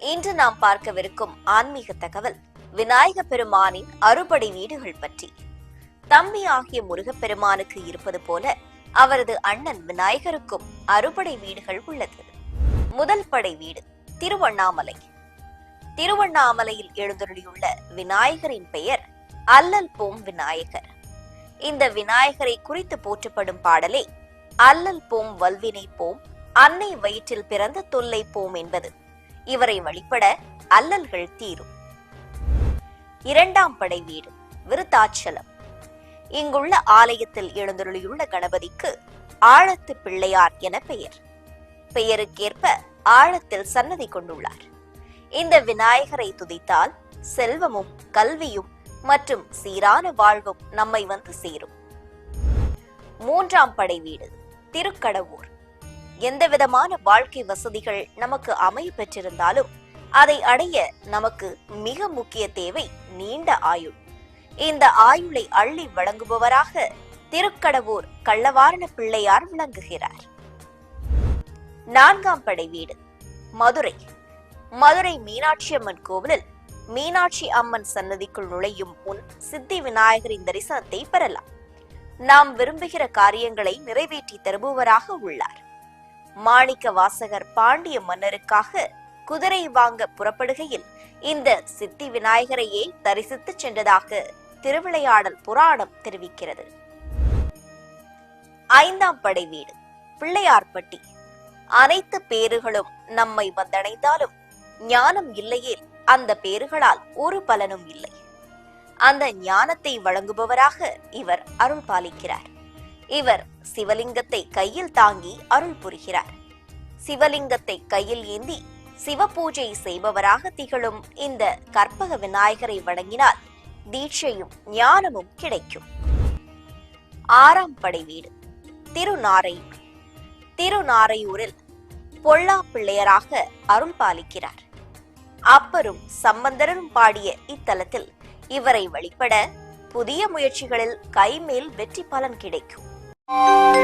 இன்று நாம் பார்க்கவிருக்கும் ஆன்மீக தகவல் விநாயக பெருமானின் அறுபடை வீடுகள் பற்றி. தம்பி ஆகிய முருகப்பெருமானுக்கு இருப்பது போல அவரது அண்ணன் விநாயகருக்கும் அறுபடை வீடுகள் உள்ளது. முதல் படை வீடு திருவண்ணாமலை. திருவண்ணாமலையில் எழுந்தருளியுள்ள விநாயகரின் பெயர் அல்லல் போம் விநாயகர். இந்த விநாயகரை குறித்து போற்றப்படும் பாடலே அல்லல் போம் வல்வினை போம் அன்னை வயிற்றில் பிறந்த தொல்லை போம் என்பது. இவரை வழிபட அல்லல்கள் தீரும். இரண்டாம் படை வீடு விருத்தாச்சலம். இங்குள்ள ஆலயத்தில் எழுந்தருளியுள்ள கணபதிக்கு ஆழத்து பிள்ளையார் என பெயர். பெயருக்கேற்ப ஆழத்தில் சன்னதி கொண்டுள்ளார். இந்த விநாயகரை துதித்தால் செல்வமும் கல்வியும் மற்றும் சீரான வாழ்வும் நம்மை வந்து சேரும். மூன்றாம் படை வீடு திருக்கடவூர். எந்தவிதமான வாழ்க்கை வசதிகள் நமக்கு அமைய பெற்றிருந்தாலும் அதை அடைய நமக்கு மிக முக்கிய தேவை நீண்ட ஆயுள். இந்த ஆயுளை அள்ளி வழங்குபவராக திருக்கடவூர் கள்ளவாரண பிள்ளையார் விளங்குகிறார். நான்காம் படை வீடு மதுரை. மதுரை மீனாட்சி அம்மன் கோவிலில் மீனாட்சி அம்மன் சன்னதிக்குள் நுழையும் முன் சித்தி விநாயகரின் தரிசனத்தை பெறலாம். நாம் விரும்புகிற காரியங்களை நிறைவேற்றி தருபவராக உள்ளார். மாணிக்க வாசகர் பாண்டிய மன்னருக்காக குதிரை வாங்க புறப்படுகையில் இந்த சித்தி விநாயகரையே தரிசித்து சென்றதாக திருவிளையாடல் புராணம் தெரிவிக்கிறது. ஐந்தாம் படை வீடு பிள்ளையார்பட்டி. அனைத்து பேறுகளும் நம்மை வந்தடைந்தாலும் ஞானம் இல்லையே அந்த பேறுகளால் ஒரு பலனும் இல்லை. அந்த ஞானத்தை வழங்குபவராக இவர் அருள் பாலிக்கிறார் இவர் சிவலிங்கத்தை கையில் தாங்கி அருள் புரிகிறார். சிவலிங்கத்தை கையில் ஏந்தி சிவபூஜை செய்பவராக திகழும் இந்த கற்பக விநாயகரை வணங்கினால் தீட்சையும் ஞானமும் கிடைக்கும். ஆறாம் படை வீடு திருநாரையூர். திருநாரையூரில் பொல்லா பிள்ளையராக அருள் பாலிக்கிறார். அப்பரும் சம்பந்தரும் பாடிய இத்தலத்தில் இவரை வழிபட புதிய முயற்சிகளில் கைமேல் வெற்றி பலன் கிடைக்கும். Música